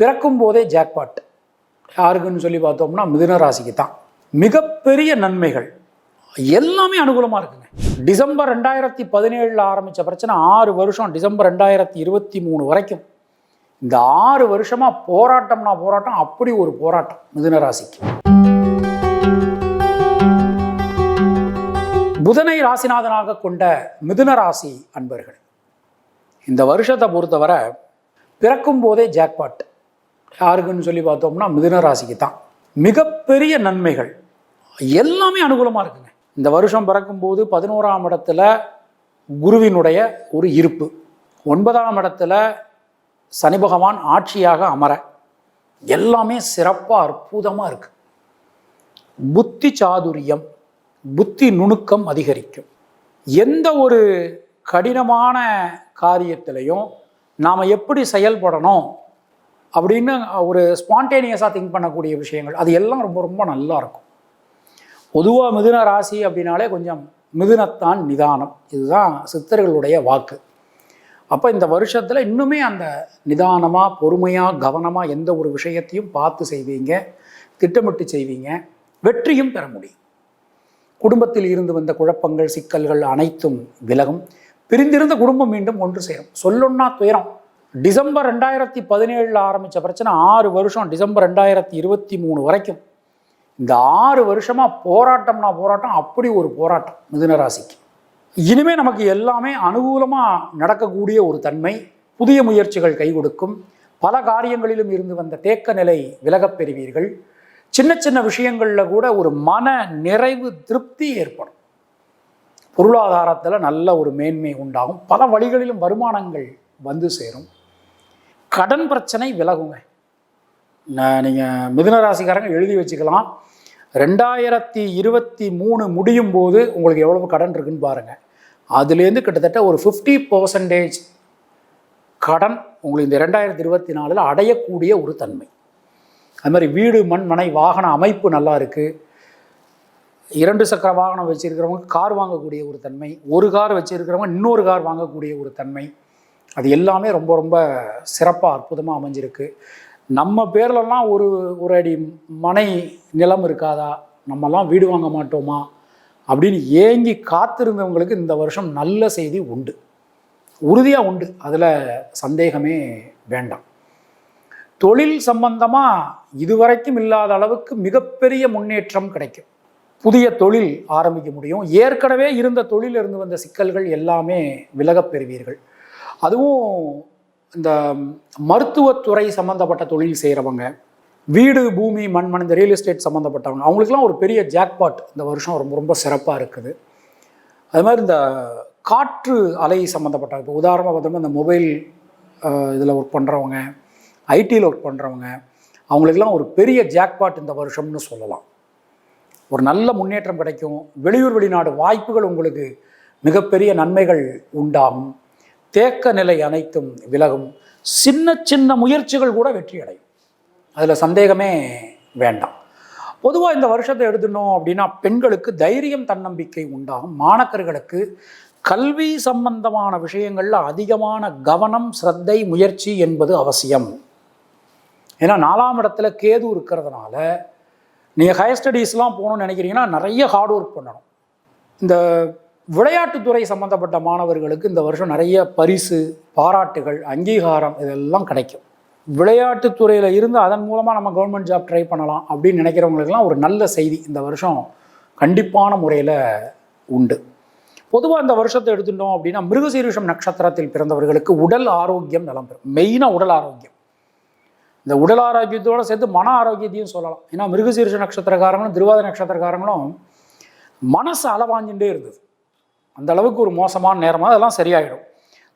பிறக்கும் போதே ஜாக்பாட் யாருக்குன்னு சொல்லி பார்த்தோம்னா மிதுன ராசிக்கு தான். மிகப்பெரிய நன்மைகள். எல்லாமே அனுகூலமாக இருக்குங்க. டிசம்பர் ரெண்டாயிரத்தி பதினேழில் ஆரம்பித்த பிரச்சனை ஆறு வருஷம் டிசம்பர் ரெண்டாயிரத்தி இருபத்தி மூணு வரைக்கும். இந்த ஆறு வருஷமாக போராட்டம்னா போராட்டம் அப்படி ஒரு போராட்டம் மிதுன ராசிக்கு. புதனை ராசிநாதனாக கொண்ட மிதுன ராசி அன்பர்கள். இந்த வருஷத்தை பொறுத்தவரை பிறக்கும் போதே ஜாக்பாட் யாருக்குன்னு சொல்லி பார்த்தோம்னா மிதுன ராசிக்கு தான். மிகப்பெரிய நன்மைகள். எல்லாமே அனுகூலமாக இருக்குங்க. இந்த வருஷம் பிறக்கும்போது பதினோராம் இடத்துல குருவினுடைய ஒரு இருப்பு. ஒன்பதாம் இடத்துல சனி பகவான் ஆட்சியாக அமர. எல்லாமே சிறப்பாக அற்புதமாக இருக்கு. புத்தி சாதுரியம் புத்தி நுணுக்கம் அதிகரிக்கும். எந்த ஒரு கடினமான காரியத்திலையும் நாம் எப்படி செயல்படணும் அப்படின்னு ஒரு ஸ்பான்டேனியஸாக திங்க் பண்ணக்கூடிய விஷயங்கள். அது எல்லாம் ரொம்ப ரொம்ப நல்லா இருக்கும். பொதுவாக மிதுன ராசி அப்படின்னாலே கொஞ்சம் மிதுனத்தான் நிதானம். இதுதான் சித்தர்களுடைய வாக்கு. அப்போ இந்த வருஷத்தில் இன்னுமே அந்த நிதானமாக பொறுமையாக கவனமாக எந்த ஒரு விஷயத்தையும் பார்த்து செய்வீங்க திட்டமிட்டு செய்வீங்க வெற்றியும் பெற முடியும். குடும்பத்தில் இருந்து வந்த குழப்பங்கள் சிக்கல்கள் அனைத்தும் விலகும். பிரிந்திருந்த குடும்பம் மீண்டும் ஒன்று சேரும். சொல்லொன்னா துயரம். டிசம்பர் ரெண்டாயிரத்தி பதினேழில் ஆரம்பித்த பிரச்சனை ஆறு வருஷம் டிசம்பர் ரெண்டாயிரத்தி இருபத்தி மூணு வரைக்கும். இந்த ஆறு வருஷமாக போராட்டம்னா போராட்டம் அப்படி ஒரு போராட்டம் மிதுனராசிக்கு இனிமேல் நமக்கு எல்லாமே அனுகூலமாக நடக்கக்கூடிய ஒரு தன்மை புதிய முயற்சிகள் கை கொடுக்கும். பல காரியங்களிலும் இருந்து வந்த தேக்க நிலை விலகப் பெறுவீர்கள். சின்ன சின்ன விஷயங்களில் கூட ஒரு மன நிறைவு திருப்தி ஏற்படும். பொருளாதாரத்தில் நல்ல ஒரு மேன்மை உண்டாகும். பல வழிகளிலும் வருமானங்கள் வந்து சேரும். கடன் பிரச்சனை விலகுங்க. நீங்கள் மிதுன ராசிக்காரங்க எழுதி வச்சுக்கலாம். ரெண்டாயிரத்தி இருபத்தி மூணு முடியும் போது உங்களுக்கு எவ்வளவு கடன் இருக்குன்னு பாருங்கள் அதுலேருந்து கிட்டத்தட்ட ஒரு ஃபிஃப்டி பர்சன்டேஜ் கடன் உங்களுக்கு இந்த ரெண்டாயிரத்தி இருபத்தி நாலில் அடையக்கூடிய ஒரு தன்மை. அது மாதிரி வீடு மண் மனை வாகன அமைப்பு நல்லா இருக்குது இரண்டு சக்கர வாகனம் வச்சுருக்கிறவங்க கார் வாங்கக்கூடிய ஒரு தன்மை ஒரு கார் வச்சுருக்கிறவங்க இன்னொரு கார் வாங்கக்கூடிய ஒரு தன்மை. அது எல்லாமே ரொம்ப ரொம்ப சிறப்பாக அற்புதமாக அமைஞ்சிருக்கு. நம்ம பேர்லலாம் ஒரு ஒரு அடி மனை நிலம் இருக்காதா? நம்மலாம் வீடு வாங்க மாட்டோமா? அப்படின்னு ஏங்கி காத்திருந்தவங்களுக்கு இந்த வருஷம் நல்ல செய்தி உண்டு. உறுதியாக உண்டு. அதில் சந்தேகமே வேண்டாம். தொழில் சம்பந்தமாக இதுவரைக்கும் இல்லாத அளவுக்கு மிகப்பெரிய முன்னேற்றம் கிடைக்கும். புதிய தொழில் ஆரம்பிக்க முடியும். ஏற்கனவே இருந்த தொழிலிருந்து வந்த சிக்கல்கள் எல்லாமே விலகப் பெறுவீர்கள். அதுவும் இந்த மருத்துவத்துறை சம்மந்தப்பட்ட தொழில் செய்கிறவங்க வீடு பூமி மண் மண் இந்த ரியல் எஸ்டேட் சம்மந்தப்பட்டவங்க அவங்களுக்குலாம் ஒரு பெரிய ஜாக்பாட் இந்த வருஷம் ரொம்ப ரொம்ப சிறப்பாக இருக்குது. அது மாதிரி இந்த காற்று அலை சம்மந்தப்பட்ட இப்போ உதாரணமாக பார்த்தோம்னா இந்த மொபைல் இதில் ஒர்க் பண்ணுறவங்க ஐடியில் ஒர்க் பண்ணுறவங்க அவங்களுக்கெல்லாம் ஒரு பெரிய ஜாக்பாட் இந்த வருஷம்னு சொல்லலாம். ஒரு நல்ல முன்னேற்றம் கிடைக்கும். வெளியூர் வெளிநாடு வாய்ப்புகள் உங்களுக்கு மிகப்பெரிய நன்மைகள் உண்டாகும். தேக்க நிலை அனைத்தும் விலகும். சின்ன சின்ன முயற்சிகள் கூட வெற்றி அடையும் அதில் சந்தேகமே வேண்டாம். பொதுவாக இந்த வருஷத்தை எழுதணும் அப்படின்னா பெண்களுக்கு தைரியம் தன்னம்பிக்கை உண்டாகும். மாணக்கர்களுக்கு கல்வி சம்பந்தமான விஷயங்களில் அதிகமான கவனம் சிரத்தை முயற்சி என்பது அவசியம். ஏன்னா நாலாம் இடத்துல கேது இருக்கிறதுனால நீங்கள் ஹையர் ஸ்டடீஸ்லாம் போகணும்னு நினைக்கிறீங்கன்னா நிறைய ஹார்ட் ஒர்க் பண்ணணும். இந்த விளையாட்டுத்துறை சம்மந்தப்பட்ட மாணவர்களுக்கு இந்த வருஷம் நிறைய பரிசு பாராட்டுகள் அங்கீகாரம் இதெல்லாம் கிடைக்கும். விளையாட்டுத்துறையில் இருந்து அதன் மூலமாக நம்ம கவர்மெண்ட் ஜாப் ட்ரை பண்ணலாம் அப்படின்னு நினைக்கிறவங்களுக்கெல்லாம் ஒரு நல்ல செய்தி இந்த வருஷம் கண்டிப்பான முறையில் உண்டு. பொதுவாக இந்த வருஷத்தை எடுத்துட்டோம் அப்படின்னா மிருகசீரிஷம் நட்சத்திரத்தில் பிறந்தவர்களுக்கு உடல் ஆரோக்கியம் நலம் பெறும். மெயினாக உடல் ஆரோக்கியம். இந்த உடல் ஆரோக்கியத்தோடு சேர்த்து மன ஆரோக்கியத்தையும் சொல்லலாம். ஏன்னா மிருகசீரிஷ நட்சத்திரக்காரங்களும் திருவாத நட்சத்திரக்காரங்களும் மனசு அளவாஞ்சுட்டே இருந்தது. அந்த அளவுக்கு ஒரு மோசமான நேரமாக அதெல்லாம் சரியாயிடும்.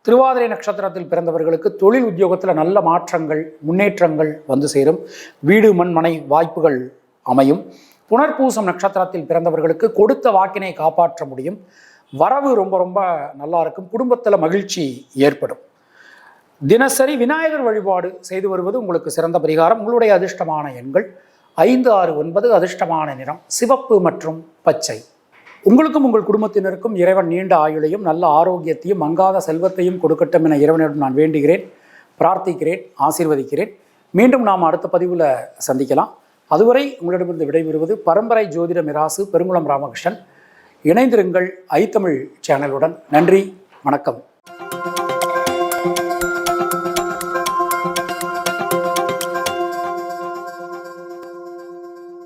திருவாதிரை நட்சத்திரத்தில் பிறந்தவர்களுக்கு தொழில் உத்தியோகத்தில் நல்ல மாற்றங்கள் முன்னேற்றங்கள் வந்து சேரும். வீடு மண் மனை வாய்ப்புகள் அமையும். புனர்பூசம் நட்சத்திரத்தில் பிறந்தவர்களுக்கு கொடுத்த வாக்கினை காப்பாற்ற முடியும். வரவு ரொம்ப ரொம்ப நல்லா இருக்கும். குடும்பத்தில் மகிழ்ச்சி ஏற்படும். தினசரி விநாயகர் வழிபாடு செய்து வருவது உங்களுக்கு சிறந்த பரிகாரம். உங்களுடைய அதிர்ஷ்டமான எண்கள் ஐந்து ஆறு ஒன்பது அதிர்ஷ்டமான நிறம் சிவப்பு மற்றும் பச்சை. உங்களுக்கும் உங்கள் குடும்பத்தினருக்கும் இறைவன் நீண்ட ஆயுளையும் நல்ல ஆரோக்கியத்தையும் மங்காத செல்வத்தையும் கொடுக்கட்டும் என இறைவனிடம் நான் வேண்டுகிறேன் பிரார்த்திக்கிறேன் ஆசீர்வதிக்கிறேன். மீண்டும் நாம் அடுத்த பதிவில் சந்திக்கலாம். அதுவரை உங்களிடமிருந்து விடைபெறுவது பரம்பரை ஜோதிட மிராசு பெருங்குளம் ராமகிருஷ்ணன். இணைந்திருங்கள் ஐத்தமிழ் சேனலுடன். நன்றி வணக்கம்.